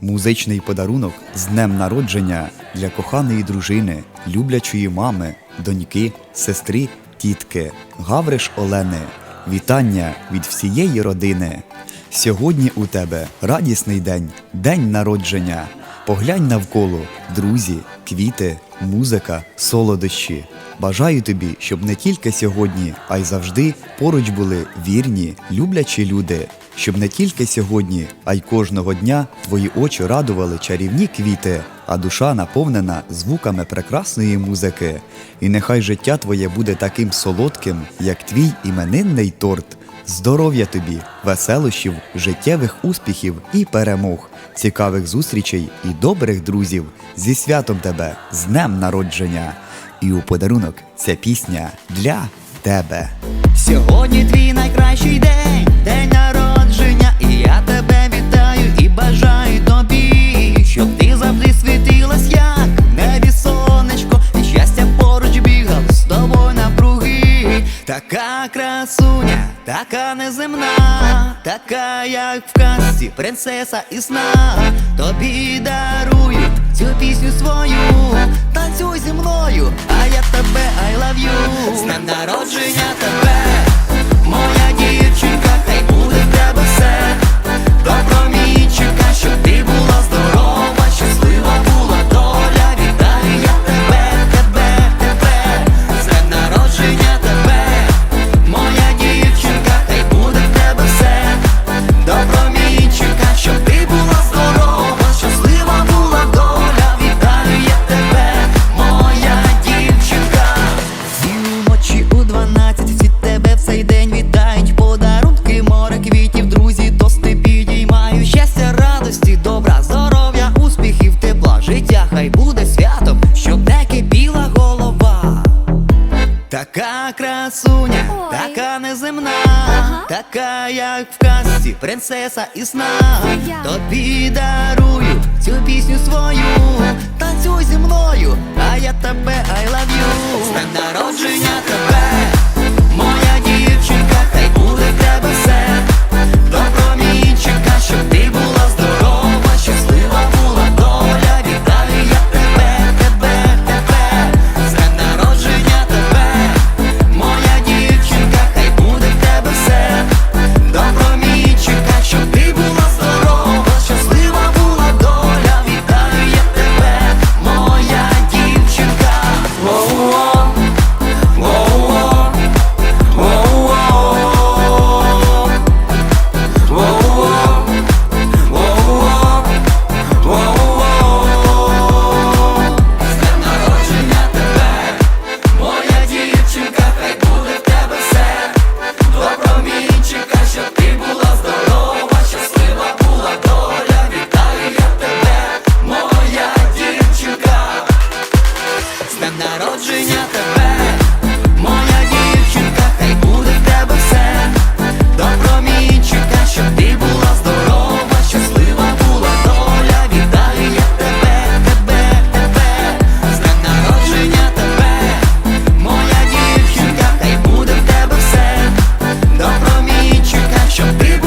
Музичний подарунок з днем народження для коханої дружини, люблячої мами, доньки, сестри, тітки, Гавриш Олени. Вітання від всієї родини. Сьогодні у тебе радісний день, день народження. Поглянь навколо, друзі, квіти, музика, солодощі. Бажаю тобі, щоб не тільки сьогодні, а й завжди поруч були вірні, люблячі люди, щоб не тільки сьогодні, а й кожного дня твої очі радували чарівні квіти, а душа наповнена звуками прекрасної музики. І нехай життя твоє буде таким солодким, як твій іменинний торт. Здоров'я тобі, веселощів, життєвих успіхів і перемог, цікавих зустрічей і добрих друзів. Зі святом тебе, з днем народження! І у подарунок ця пісня для тебе. Сьогодні твій найкращий день, день народження, і я тебе вітаю і бажаю тобі, щоб ти завжди світилась, як небі сонечко, і щастя поруч бігав з тобою навкруги. Така красуня, така неземна, така, як в казці, принцеса і сна. Тобі дарую цю пісню свою, танцюй зі мною, а я тебе Така красуня, Ой. така неземна, Ага. така, як в казці, принцеса і сна. Я. Тобі дарую цю пісню свою. Танцюй зі мною, а я тебе народження тебе, моя дівчинка, хай буде в тебе все. Добро щоб ти була здорова, щаслива була доля. Вітаю тебе, тебе, тебе, з народження тебе, моя дівчинка, хай буде в тебе все. Добро щоб ти була